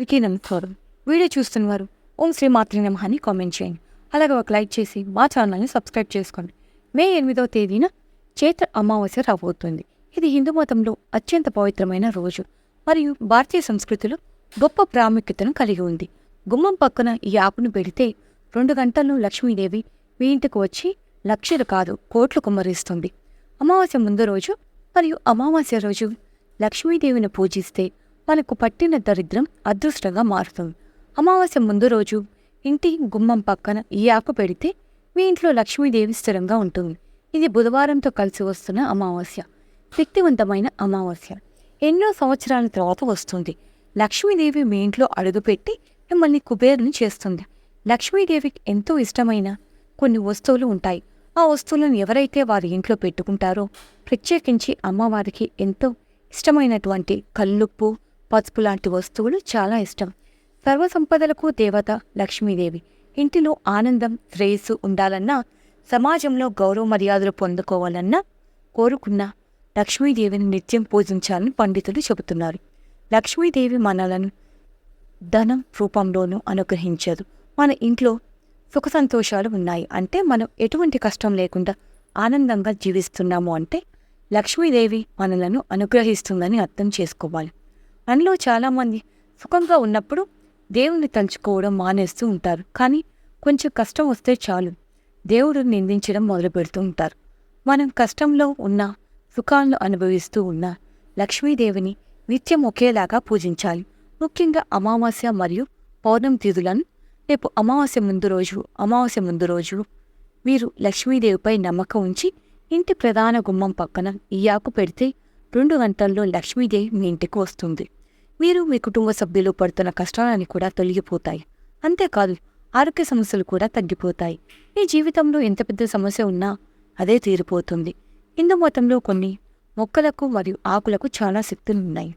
Wiki నమస్కారం video చూస్తున్నవారు ఓం శ్రీ మాత్రి నమః అని కామెంట్ చేయండి. అలాగే ఒక లైక్ చేసి మా ఛానల్ని సబ్స్క్రైబ్ చేసుకోండి. మే ఎనిమిదవ తేదీన చైత్ర అమావాస్య రాబోతుంది. ఇది హిందూ మతంలో అత్యంత పవిత్రమైన రోజు మరియు భారతీయ సంస్కృతిలో గొప్ప ప్రాముఖ్యతను కలిగి ఉంది. గుమ్మం పక్కన ఈ యాప్ను పెడితే రెండు గంటల్లో లక్ష్మీదేవి మీ ఇంటికి వచ్చి లక్షలు కాదు కోట్లు కుమ్మరిస్తుంది. అమావాస్య ముందు రోజు మరియు అమావాస్య రోజు లక్ష్మీదేవిని పూజిస్తే మనకు పట్టిన దరిద్రం అదృష్టంగా మారుతుంది. అమావాస్య ముందు రోజు ఇంటి గుమ్మం పక్కన ఈ ఆకు పెడితే మీ ఇంట్లో లక్ష్మీదేవి స్థిరంగా ఉంటుంది. ఇది బుధవారంతో కలిసి వస్తున్న అమావాస్య శక్తివంతమైన అమావాస్య. ఎన్నో సంవత్సరాల తర్వాత వస్తుంది. లక్ష్మీదేవి మీ ఇంట్లో అడుగుపెట్టి మిమ్మల్ని కుబేరుని చేస్తుంది. లక్ష్మీదేవికి ఎంతో ఇష్టమైన కొన్ని వస్తువులు ఉంటాయి. ఆ వస్తువులను ఎవరైతే వారి ఇంట్లో పెట్టుకుంటారో ప్రత్యేకించి అమ్మవారికి ఎంతో ఇష్టమైనటువంటి కల్లుప్పు పసుపు లాంటి వస్తువులు చాలా ఇష్టం. సర్వసంపదలకు దేవత లక్ష్మీదేవి. ఇంటిలో ఆనందం శ్రేయస్సు ఉండాలన్నా సమాజంలో గౌరవ మర్యాదలు పొందుకోవాలన్నా కోరుకున్న లక్ష్మీదేవిని నిత్యం పూజించాలని పండితులు చెబుతున్నారు. లక్ష్మీదేవి మనలను ధనం రూపంలోనూ అనుగ్రహించదు. మన ఇంట్లో సుఖ సంతోషాలు ఉన్నాయి. అంటే మనం ఎటువంటి కష్టం లేకుండా ఆనందంగా జీవిస్తున్నాము అంటే లక్ష్మీదేవి మనలను అనుగ్రహిస్తుందని అర్థం చేసుకోవాలి. మనలో చాలామంది సుఖంగా ఉన్నప్పుడు దేవుణ్ణి తలుచుకోవడం మానేస్తూ ఉంటారు. కానీ కొంచెం కష్టం వస్తే చాలు. దేవుడు నిందించడం మొదలు పెడుతూ ఉంటారు. మనం కష్టంలో ఉన్న సుఖాలను అనుభవిస్తూ ఉన్న లక్ష్మీదేవిని నిత్యం ఒకేలాగా పూజించాలి. ముఖ్యంగా అమావాస్య మరియు పౌర్ణమి తిథులను రేపు అమావాస్య ముందు రోజు అమావాస్య ముందు రోజు మీరు లక్ష్మీదేవిపై నమ్మకం ఉంచి ఇంటి ప్రధాన గుమ్మం పక్కన ఈ ఆకు పెడితే రెండు గంటల్లో లక్ష్మీదేవి మీ ఇంటికి వస్తుంది. మీరు మీ కుటుంబ సభ్యులు పడుతున్న కష్టాలని కూడా తొలగిపోతాయి. అంతేకాదు ఆరోగ్య సమస్యలు కూడా తగ్గిపోతాయి. మీ జీవితంలో ఎంత పెద్ద సమస్య ఉన్నా అదే తీరిపోతుంది. హిందూ మతంలో కొన్ని మొక్కలకు మరియు ఆకులకు చాలా శక్తులు ఉన్నాయి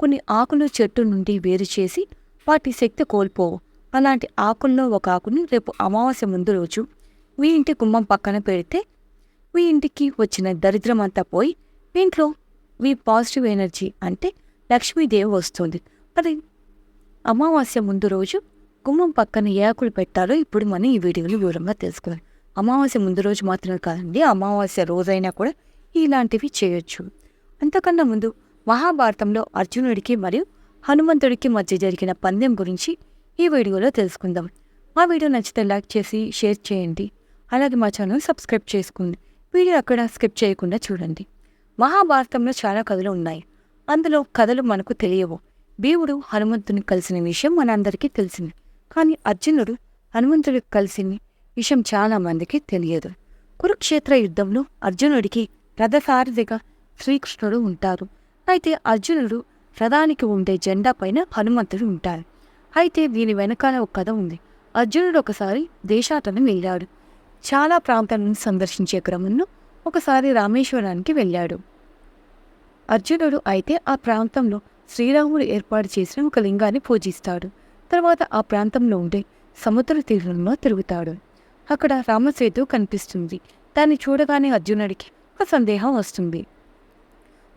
కొన్ని ఆకులు చెట్టు నుండి వేరు చేసి వాటి శక్తి కోల్పోవు. అలాంటి ఆకుల్లో ఒక ఆకుని రేపు అమావాస్య ముందు రోజు మీ ఇంటి గుమ్మం పక్కన పెడితే మీ ఇంటికి వచ్చిన దరిద్రం అంతా పోయి ఇంట్లో మీ పాజిటివ్ ఎనర్జీ అంటే లక్ష్మీదేవి వస్తుంది. మరి అమావాస్య ముందు రోజు గుమ్మం పక్కన ఏ ఆకులు పెట్టాలో ఇప్పుడు మనం ఈ వీడియోలో వివరంగా తెలుసుకోవాలి అమావాస్య ముందు రోజు మాత్రమే కాదండి అమావాస్య రోజైనా కూడా ఇలాంటివి చేయొచ్చు. అంతకన్నా ముందు మహాభారతంలో అర్జునుడికి మరియు హనుమంతుడికి మధ్య జరిగిన పందెం గురించి ఈ వీడియోలో తెలుసుకుందాం. మా వీడియో నచ్చితే లైక్ చేసి షేర్ చేయండి. అలాగే మా ఛానల్ సబ్స్క్రైబ్ చేసుకోండి. వీడియో అక్కడ స్కిప్ చేయకుండా చూడండి. మహాభారతంలో చాలా కథలు ఉన్నాయి. అందులో కథలు మనకు తెలియవు. భీముడు హనుమంతుని కలిసిన విషయం మనందరికీ తెలిసింది. కానీ అర్జునుడు హనుమంతుడికి కలిసిన విషయం చాలా మందికి తెలియదు. కురుక్షేత్ర యుద్ధంలో అర్జునుడికి రథసారథిగా శ్రీకృష్ణుడు ఉంటారు. అయితే అర్జునుడు రథానికి ఉండే జెండా పైన హనుమంతుడు ఉంటారు అయితే దీని వెనకాల ఒక కథ ఉంది. అర్జునుడు ఒకసారి దేశాటనం వెళ్ళాడు. చాలా ప్రాంతాలను సందర్శించే క్రమంలో ఒకసారి రామేశ్వరానికి వెళ్ళాడు. అర్జునుడు అయితే ఆ ప్రాంతంలో శ్రీరాముడు ఏర్పాటు చేసిన ఒక లింగాన్ని పూజిస్తాడు. తర్వాత ఆ ప్రాంతంలో ఉండే సముద్ర తీరంలో తిరుగుతాడు. అక్కడ రామసేతు కనిపిస్తుంది. దాన్ని చూడగానే అర్జునుడికి ఒక సందేహం వస్తుంది.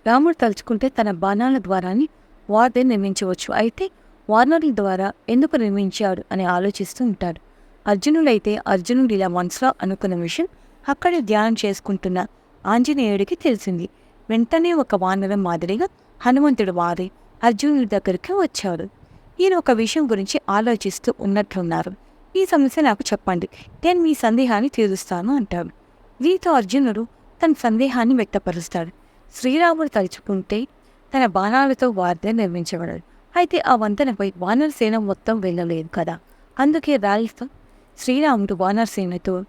రాముడు తలుచుకుంటే తన బాణాల ద్వారాని వార్దే నిర్మించవచ్చు. అయితే వానరుల ద్వారా ఎందుకు నిర్మించాడు అని ఆలోచిస్తూ ఉంటాడు. అర్జునుడైతే అర్జునుడు ఇలా మనసులో అనుకున్న విషయం అక్కడే ధ్యానం చేసుకుంటున్న ఆంజనేయుడికి తెలిసింది. వెంటనే ఒక వానరం మాదిరిగా హనుమంతుడు వారి అర్జునుడి దగ్గరికి వచ్చాడు ఈయన ఒక విషయం గురించి ఆలోచిస్తూ ఉన్నట్లున్నారు ఈ సమస్య నాకు చెప్పండి. నేను మీ సందేహాన్ని తీరుస్తాను అంటాడు. దీంతో అర్జునుడు తన సందేహాన్ని వ్యక్తపరుస్తాడు. శ్రీరాముడు తలుచుకుంటే తన బాణాలతో వారిదే నిర్మించబడాడు. అయితే ఆ వంతెనపై వానరసేన మొత్తం వెళ్ళలేదు కదా. అందుకే రాయితో శ్రీరాముడు వానరసేనతో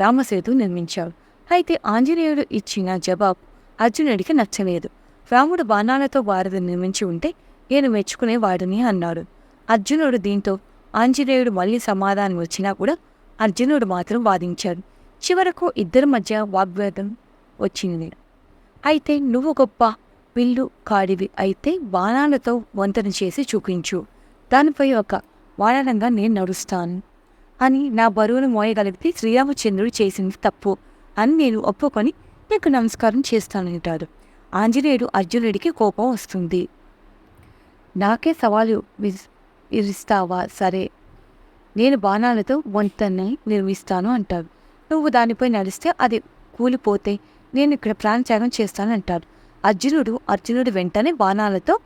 రామసేతు నిర్మించాడు. అయితే ఆంజనేయుడు ఇచ్చిన జవాబు అర్జునుడికి నచ్చలేదు. రాముడు బాణాలతో వారిని నిర్మించి ఉంటే నేను మెచ్చుకునేవాడిని అన్నాడు. అర్జునుడు దీంతో ఆంజనేయుడు మళ్ళీ సమాధానం వచ్చినా కూడా అర్జునుడు మాత్రం వాదించాడు. చివరకు ఇద్దరి మధ్య వాగ్వేదం వచ్చింది. అయితే నువ్వు గొప్ప విల్లు కాడివి అయితే బాణాలతో వంతన చేసి చూపించు. దానిపై ఒక వానరంగా నేను నడుస్తాను అని నా బరువును మోయగలిగితే శ్రీరామచంద్రుడు చేసింది తప్పు అని నేను ఒప్పుకొని నీకు నమస్కారం చేస్తానంటారు ఆంజనేయుడు అర్జునుడికి కోపం వస్తుంది. నాకే సవాలు విరిస్తావా సరే. నేను బాణాలతో వంతెనని నిర్మిస్తాను అంటాడు. నువ్వు దానిపై నడిస్తే అది కూలిపోతే నేను ఇక్కడ ప్రాణత్యాగం చేస్తాను అంటాడు అర్జునుడు అర్జునుడు వెంటనే బాణాలతో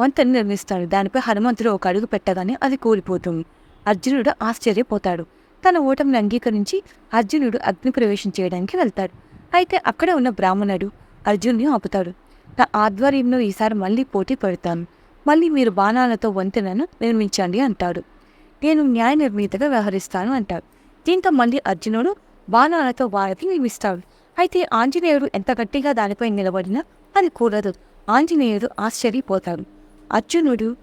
వంతెన నిర్మిస్తాడు. దానిపై హనుమంతుడు ఒక అడుగు పెట్టగానే అది కూలిపోతుంది. అర్జునుడు ఆశ్చర్యపోతాడు. తన ఓటమిని అంగీకరించి అర్జునుడు అగ్ని ప్రవేశం చేయడానికి వెళ్తాడు. అయితే అక్కడ ఉన్న బ్రాహ్మణుడు అర్జున్ని ఆపుతాడు. నా ఆధ్వర్యంలో ఈసారి మళ్ళీ పోటీ పెడతాను. మళ్ళీ మీరు బాణాలతో వంతెనను నిర్మించండి అంటాడు. నేను న్యాయ నిర్ణీతగా వ్యవహరిస్తాను అంటాడు. దీంతో మళ్ళీ అర్జునుడు బాణాలతో వారికి నిర్మిస్తాడు. అయితే ఆంజనేయుడు ఎంత గట్టిగా దానిపై నిలబడినా అది కూడదు. ఆంజనేయుడు ఆశ్చర్యపోతాడు. అర్జునుడు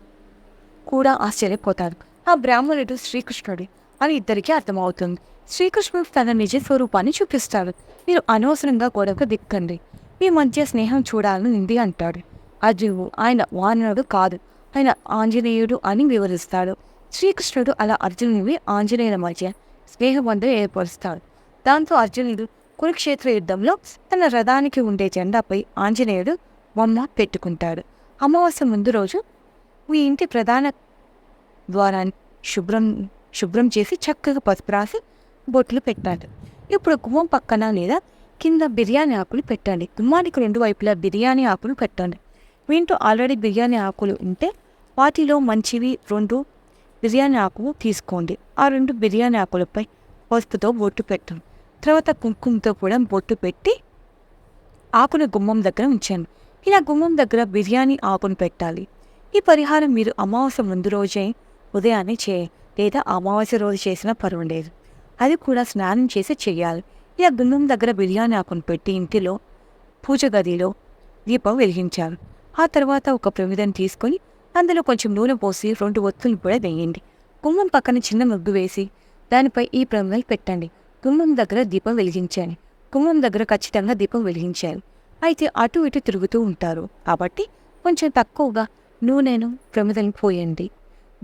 కూడా ఆశ్చర్యపోతాడు. ఆ బ్రాహ్మణుడు శ్రీకృష్ణుడు. అని ఇద్దరికీ అర్థమవుతుంది. శ్రీకృష్ణుడు తన నిజ స్వరూపాన్ని చూపిస్తాడు. మీరు అనవసరంగా గొడవకు దిక్కండి. మీ మధ్య స్నేహం చూడాలని నింది అంటాడు. అర్జునుడు ఆయన వానరుడు కాదు. ఆయన ఆంజనేయుడు అని వివరిస్తాడు. శ్రీకృష్ణుడు అలా అర్జునుడిని ఆంజనేయుల మధ్య స్నేహబంధం ఏర్పరుస్తాడు. దాంతో అర్జునుడు కురుక్షేత్ర యుద్ధంలో తన రథానికి ఉండే జెండాపై ఆంజనేయుడు బొమ్మ పెట్టుకుంటాడు. అమావాస్య ముందు రోజు మీ ఇంటి ప్రధాన ద్వారాన్ని శుభ్రం శుభ్రం చేసి చక్కగా పసుపు రాసి బొట్లు పెట్టాలి. ఇప్పుడు గుమ్మం పక్కన లేదా కింద బిర్యానీ ఆకులు పెట్టండి. గుమ్మానికి రెండు వైపులా బిర్యానీ ఆకులు పెట్టండి. మీ ఇంట్లో ఆల్రెడీ బిర్యానీ ఆకులు ఉంటే వాటిలో మంచివి రెండు బిర్యానీ ఆకులు తీసుకోండి. ఆ రెండు బిర్యానీ ఆకులపై పసుపుతో బొట్టు పెట్టండి. తర్వాత కుంకుమతో కూడా బొట్టు పెట్టి ఆకును గుమ్మం దగ్గర ఉంచాను ఇలా గుమ్మం దగ్గర బిర్యానీ ఆకును పెట్టాలి. ఈ పరిహారం మీరు అమావాస్య ముందు రోజే ఉదయాన్నే చేయండి. లేదా అమావాస్య రోజు చేసినా పర్వాలేదు అది కూడా స్నానం చేసి చేయాలి ఇలా గుమ్మం దగ్గర బిర్యానీ ఆకును పెట్టి ఇంటిలో పూజ గదిలో దీపం వెలిగించారు. ఆ తర్వాత ఒక ప్రమిదం తీసుకొని అందులో కొంచెం నూనె పోసి రెండు ఒత్తులు కూడా వేయండి. గుమ్మం పక్కన చిన్న ముగ్గు వేసి దానిపై ఈ ప్రమిదలు పెట్టండి. గుమ్మం దగ్గర దీపం వెలిగించండి. గుమ్మం దగ్గర ఖచ్చితంగా దీపం వెలిగించాలి అయితే అటు ఇటు తిరుగుతూ ఉంటారు. కాబట్టి కొంచెం తక్కువగా నూనెను ప్రమిదలను పోయండి.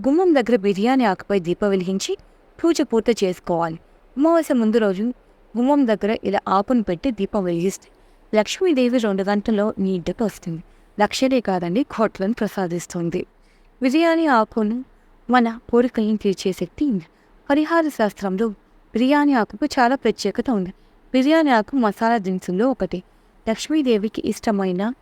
గుమ్మం దగ్గర బిర్యానీ ఆకుపై దీపం వెలిగించి పూజ పూర్తి చేసుకోవాలి. అమావాస్య ముందు రోజు గుమ్మం దగ్గర ఇలా ఆకును పెట్టి దీపం వెలిగిస్తే లక్ష్మీదేవి రెండు గంటల్లో నీ ఇంటికి వస్తుంది. లక్షలే కాదండి కోట్లను ప్రసాదిస్తుంది. బిర్యానీ ఆకును మన కోరికలను తీర్చే శక్తి ఉంది. పరిహార శాస్త్రంలో బిర్యానీ ఆకుకు చాలా ప్రత్యేకత ఉంది. బిర్యానీ ఆకు మసాలా దినుసుల్లో ఒకటి. లక్ష్మీదేవికి ఇష్టమైన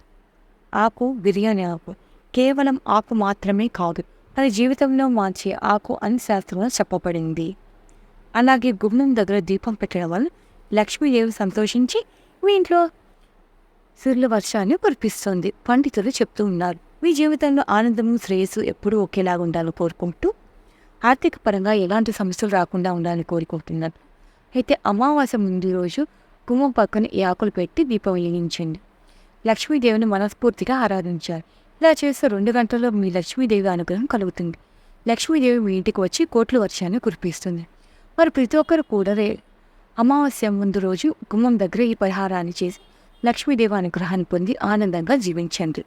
ఆకు బిర్యానీ ఆకు. కేవలం ఆకు మాత్రమే కాదు. తన జీవితంలో మార్చే ఆకు అని శాస్త్రంలో చెప్పబడింది. అలాగే గుమ్మం దగ్గర దీపం పెట్టడం వల్ల లక్ష్మీదేవి సంతోషించి మీ ఇంట్లో సూర్యుల వర్షాన్ని కురిపిస్తుంది పండితులు చెప్తూ ఉన్నారు. మీ జీవితంలో ఆనందము శ్రేయస్సు ఎప్పుడూ ఒకేలాగా ఉండాలని కోరుకుంటూ ఆర్థిక పరంగా ఎలాంటి సమస్యలు రాకుండా ఉండాలని కోరుకుంటున్నారు. అయితే అమావాస్య ముందు రోజు గుమ్మం పక్కన ఈ ఆకులు పెట్టి దీపం వెలిగించండి. లక్ష్మీదేవిని మనస్ఫూర్తిగా ఆరాధించారు ఇలా చేస్తే రెండు గంటల్లో మీ లక్ష్మీదేవి అనుగ్రహం కలుగుతుంది. లక్ష్మీదేవి మీ ఇంటికి వచ్చి కోట్ల వర్షాన్ని కురిపిస్తుంది. మరి ప్రతి ఒక్కరు కూడా రే అమావాస్య ముందు రోజు గుమ్మం దగ్గర ఈ పరిహారాన్ని చేసి లక్ష్మీదేవి అనుగ్రహాన్ని పొంది ఆనందంగా జీవించండి.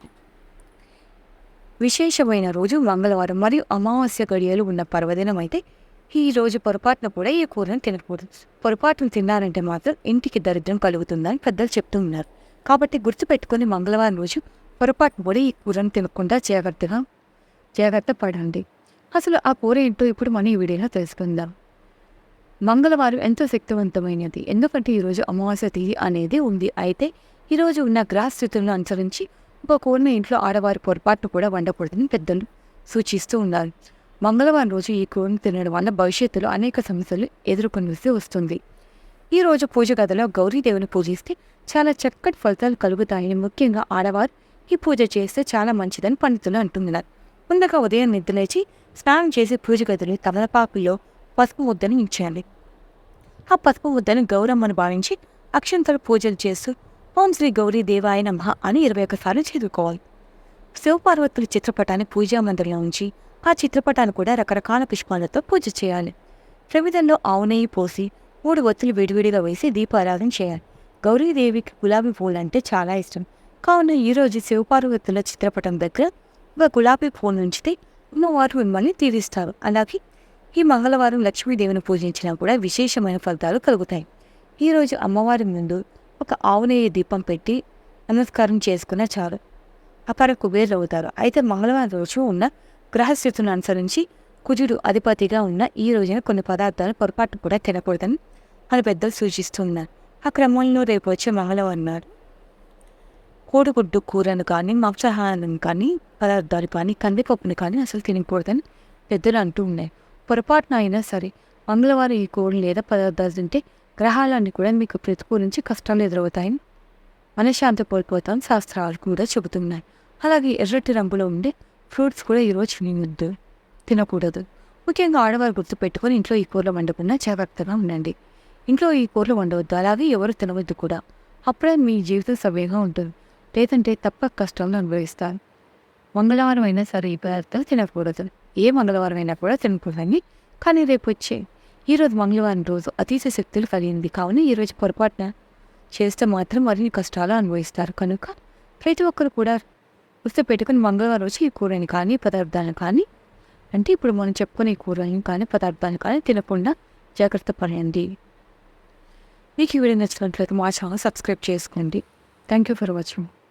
విశేషమైన రోజు మంగళవారం మరియు అమావాస్య గడియలు ఉన్న పర్వదినం అయితే ఈ రోజు పొరపాటున కూడా ఈ కూరను తినకూడదు. పొరపాటును తిన్నారంటే మాత్రం ఇంటికి దరిద్రం కలుగుతుందని పెద్దలు చెప్తూ ఉన్నారు. కాబట్టి గుర్తుపెట్టుకొని మంగళవారం రోజు పొరపాటు కూడా ఈ కూరను తినకుండా జాగ్రత్తగా జాగ్రత్త పడండి. అసలు ఆ కూర ఏంటో ఇప్పుడు మనం ఈ వీడియోలో తెలుసుకుందాం. మంగళవారం ఎంతో శక్తివంతమైనది. ఎందుకంటే ఈరోజు అమావాస్య తిథి అనేది ఉంది. అయితే ఈరోజు ఉన్న గ్రహ స్థితులను అనుసరించి ఒక కూరని ఇంట్లో ఆడవారి పొరపాటును కూడా వండకూడదని పెద్దలు సూచిస్తూ ఉన్నారు. మంగళవారం రోజు ఈ కూరను తినడం వల్ల భవిష్యత్తులో అనేక సమస్యలు ఎదుర్కొనవలసి వస్తుంది. ఈ రోజు పూజ గదిలో గౌరీదేవిని పూజిస్తే చాలా చక్కటి ఫలితాలు కలుగుతాయని ముఖ్యంగా ఆడవారు ఈ పూజ చేస్తే చాలా మంచిదని పండితులు అంటున్నారు. ముందుగా ఉదయం నిద్రలేచి స్నానం చేసి పూజ గదిని తమలపాకుల్లో పసుపు ముద్దను ఇచ్చేయాలి ఆ పసుపు ముద్దను గౌరమ్మను భావించి అక్షంతలు పూజలు చేస్తూ ఓం శ్రీ గౌరీ దేవాయ నమ అని ఇరవై ఒకసార్లు చదువుకోవాలి. శివపార్వతుల చిత్రపటాన్ని పూజా మందిరంలో ఉంచి ఆ చిత్రపటాన్ని కూడా రకరకాల పుష్పాలతో పూజ చేయాలి. ప్రమిదంలో ఆవు నెయ్యి పోసి మూడు ఒత్తులు విడివిడిగా వేసి దీపారాధన చేయాలి. గౌరీదేవికి గులాబీ పూలు అంటే చాలా ఇష్టం. కావున ఈరోజు శివపార్వతుల చిత్రపటం దగ్గర ఒక గులాబీ పూలు ఉంచితే అమ్మవారు మిమ్మల్ని తీరుస్తారు. అలాగే ఈ మంగళవారం లక్ష్మీదేవిని పూజించినా కూడా విశేషమైన ఫలితాలు కలుగుతాయి. ఈరోజు అమ్మవారి ముందు ఒక ఆవునేయ దీపం పెట్టి నమస్కారం చేసుకున్న చాలు. అపార కుబేరులు అవుతారు అయితే మంగళవారం రోజు ఉన్న గ్రహస్థితులను అనుసరించి కుజుడు అధిపతిగా ఉన్న ఈ రోజున కొన్ని పదార్థాలు పొరపాటు కూడా తినకూడదని మన పెద్దలు సూచిస్తున్నారు. ఆ క్రమంలో రేపు వచ్చే మంగళవారం నాడు కోడిగుడ్డు కూరను కానీ మాంసాహారం కానీ పదార్థాలు కానీ కందిపప్పును కానీ అసలు తినకూడదని పెద్దలు అంటూ ఉన్నాయి. పొరపాటున అయినా సరే మంగళవారం ఈ కోడి లేదా పదార్థాలు తింటే గ్రహాలన్నీ కూడా మీకు ప్రతికూలించి కష్టాలు ఎదురవుతాయని మనశ్శాంతి కోల్పోతాం శాస్త్రాలు కూడా చెబుతున్నాయి. అలాగే ఎర్రటి రంగులో ఉండే ఫ్రూట్స్ కూడా ఈరోజు తినవద్దు తినకూడదు. ముఖ్యంగా ఆడవారు గుర్తు పెట్టుకొని ఇంట్లో ఈ కూరలు వండకుండా జాగ్రత్తగా ఉండండి. ఇంట్లో ఈ కూరలు వండవద్దు అలాగే ఎవరు తినవద్దు కూడా. అప్పుడే మీ జీవితం సవ్యంగా ఉంటుంది. లేదంటే తప్ప కష్టాలను అనుభవిస్తారు. మంగళవారం అయినా సరే ఈ పదార్థాలు తినకూడదు. ఏ మంగళవారం అయినా కూడా తినకూడదని. కానీ రేపు వచ్చే ఈరోజు మంగళవారం రోజు అతీత శక్తులు కలిగింది. కావున ఈరోజు పొరపాటున చేస్తే మాత్రం మరిన్ని కష్టాలు అనుభవిస్తారు. కనుక ప్రతి ఒక్కరు కూడా గుర్తు పెట్టుకుని మంగళవారం వచ్చి ఈ కూరని కానీ పదార్థాలను కానీ అంటే ఇప్పుడు మనం చెప్పుకునే కూరని కానీ పదార్థాలను కానీ తినకుండా జాగ్రత్త పడండి. మీకు ఈ వీడియో నచ్చినట్లయితే మా ఛానల్ సబ్స్క్రైబ్ చేసుకోండి. Thank you for watching